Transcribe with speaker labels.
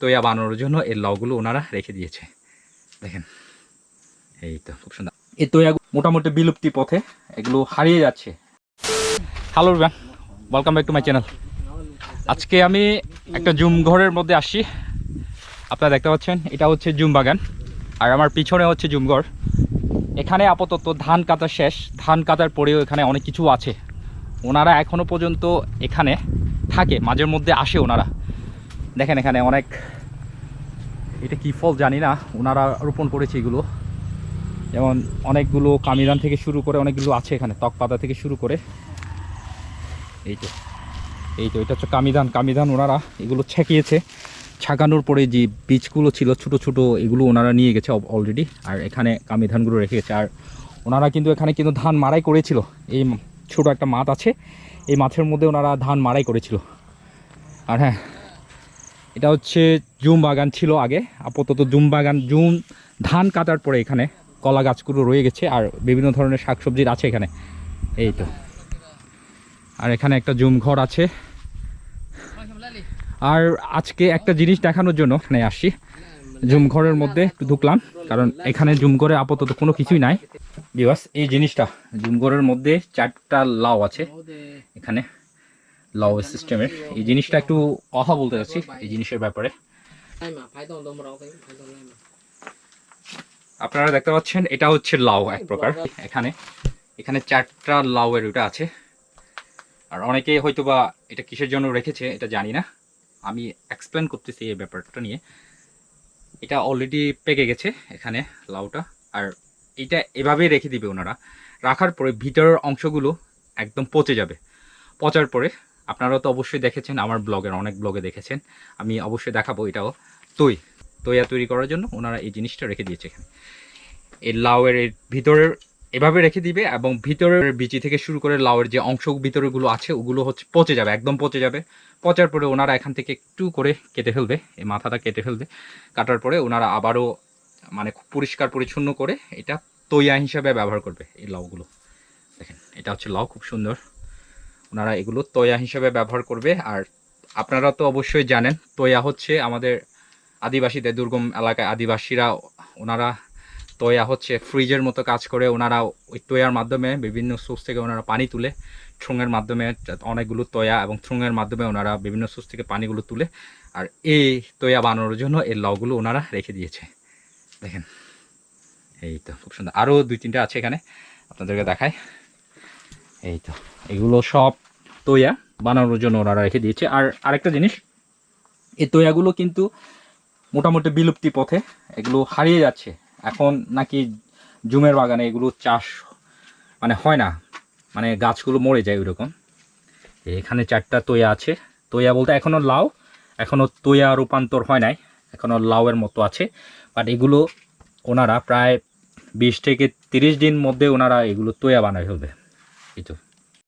Speaker 1: তৈয়া বানানোর জন্য এই লাউগুলো ওনারা রেখে দিয়েছে। দেখেন, এই তো খুব সুন্দর। এই তৈয়া মোটামুটি বিলুপ্তি পথে এগুলো হারিয়ে যাচ্ছে। Hello Riban welcome back to my channel আজকে আমি একটা জুম ঘরের মধ্যে আসছি আপনারা দেখতে পাচ্ছেন, এটা হচ্ছে জুম বাগান। আর আমার পিছনে হচ্ছে জুমঘর এখানে আপাতত ধান কাটা শেষ। ধান কাটার পরেও এখানে অনেক কিছু আছে। ওনারা এখনও পর্যন্ত এখানে থাকে, মাঝের মধ্যে আসে ওনারা। দেখেন এখানে অনেক, এটা কি ফল জানি না ওনারা রোপণ করেছে এগুলো। যেমন অনেকগুলো কামিদান থেকে শুরু করে অনেকগুলো আছে এখানে ত্বক পাতা থেকে শুরু করে। এই তো এই তো, এটা হচ্ছে কামিদান কামিদান ওনারা এগুলো ছেঁকিয়েছে। ছাকানোর পরে যে বীজগুলো ছিল, ছোট ছোট, এগুলো ওনারা নিয়ে গেছে অলরেডি আর এখানে কামিধানগুলো রেখে গেছে। আর ওনারা কিন্তু এখানে কিন্তু ধান মারাই করেছিল। এই ছোট একটা মাঠ আছে, এই মাঠের মধ্যে ওনারা ধান মারাই করেছিল। আর হ্যাঁ এটা হচ্ছে জুম বাগান ছিল আগে। আপাতত জুম বাগান, জুম ধান কাটার পরে এখানে কলা গাছগুলো রয়ে গেছে আর বিভিন্ন ধরনের শাকসবজির আছে এখানে। এই তো। আর এখানে একটা জুম ঘর আছে। আর আজকে একটা জিনিস দেখানোর জন্য এখানে আসছি জুম ঘরের মধ্যে একটু ঢুকলাম, কারণ এখানে জুম ঘরে আপাতত কোনো কিছুই নাই। বিবাস এই জিনিসটা, জুম ঘরের মধ্যে চারটা লাউ আছে এখানে। লাউ সিস্টেমের এই জিনিসটা একটু কথা বলতে যাচ্ছি এই জিনিসের ব্যাপারে. আপনারা দেখতে পাচ্ছেন, এটা হচ্ছে লাউ এক প্রকার। এখানে এখানে চারটা লাউয়ের ওটা আছে। আর অনেকেই হয়তো বা এটা কিসের জন্য রেখেছে, এটা জানি না। আমি এক্সপ্লেন করতেছি এই ব্যাপারটা নিয়ে। এটা অলরেডি পেকে গেছে এখানে লাউটা আর এটা এভাবেই রেখে দিবে ওনারা। রাখার পরে ভিতরের অংশগুলো একদম পচে যাবে। পচার পরে আপনারা তো অবশ্যই দেখেছেন, আমার ব্লগের অনেক ব্লগে দেখেছেন। আমি অবশ্যই দেখাবো এটাও। তৈ, তৈয়া তৈরি করার জন্য ওনারা এই জিনিসটা রেখে দিয়েছে এখানে। এই লাউয়ের ভিতরের এভাবে রেখে দিবে এবং ভিতরের বিচি থেকে শুরু করে লাউয়ের যে অংশ ভিতরেগুলো আছে, ওগুলো হচ্ছে পচে যাবে, একদম পচে যাবে। পচার পরে ওনারা এখান থেকে একটু করে কেটে ফেলবে, এই মাথাটা কেটে ফেলবে। কাটার পরে ওনারা আবারও মানে খুব পরিষ্কার পরিচ্ছন্ন করে এটা তৈয়া হিসাবে ব্যবহার করবে এই লাউগুলো। দেখেন, এটা হচ্ছে লাউ, খুব সুন্দর। ওনারা এগুলো তয়া হিসাবে ব্যবহার করবে। আর আপনারা তো অবশ্যই জানেন, তয়া হচ্ছে আমাদের আদিবাসীদের দুর্গম এলাকায় আদিবাসীরা, ওনারা তৈয়া হচ্ছে ফ্রিজের মতো কাজ করে। ওনারা ওই তৈয়ার মাধ্যমে বিভিন্ন সোর্স থেকে ওনারা পানি তুলে থ্রুঙের মাধ্যমে অনেকগুলো তয়া এবং থ্রুঙের মাধ্যমে ওনারা বিভিন্ন সোর্স থেকে পানিগুলো তুলে, আর এই তৈয়া বানানোর জন্য এই লগুলো ওনারা রেখে দিয়েছে। দেখেন, এই তো, খুব সুন্দর। আরও দুই তিনটা আছে এখানে, আপনাদেরকে দেখায় এই তো এগুলো সব তৈয়া বানানোর জন্য ওনারা রেখে দিয়েছে। আর আরেকটা জিনিস, এই তৈয়াগুলো কিন্তু মোটামুটি বিলুপ্তি পথে এগুলো হারিয়ে যাচ্ছে। এখন নাকি জুমের বাগানে এগুলো চাষ মানে হয় না মানে গাছগুলো মরে যায় ওইরকম। এখানে চারটা তৈয়া আছে। তৈয়া বলতে এখনও লাউ এখনও তৈয়া রূপান্তর হয় নাই এখনও লাউয়ের মতো আছে। বাট এগুলো ওনারা প্রায় বিশ থেকে তিরিশ দিন মধ্যে ওনারা এগুলো তৈয়া বানায় ফেলবে। এই তো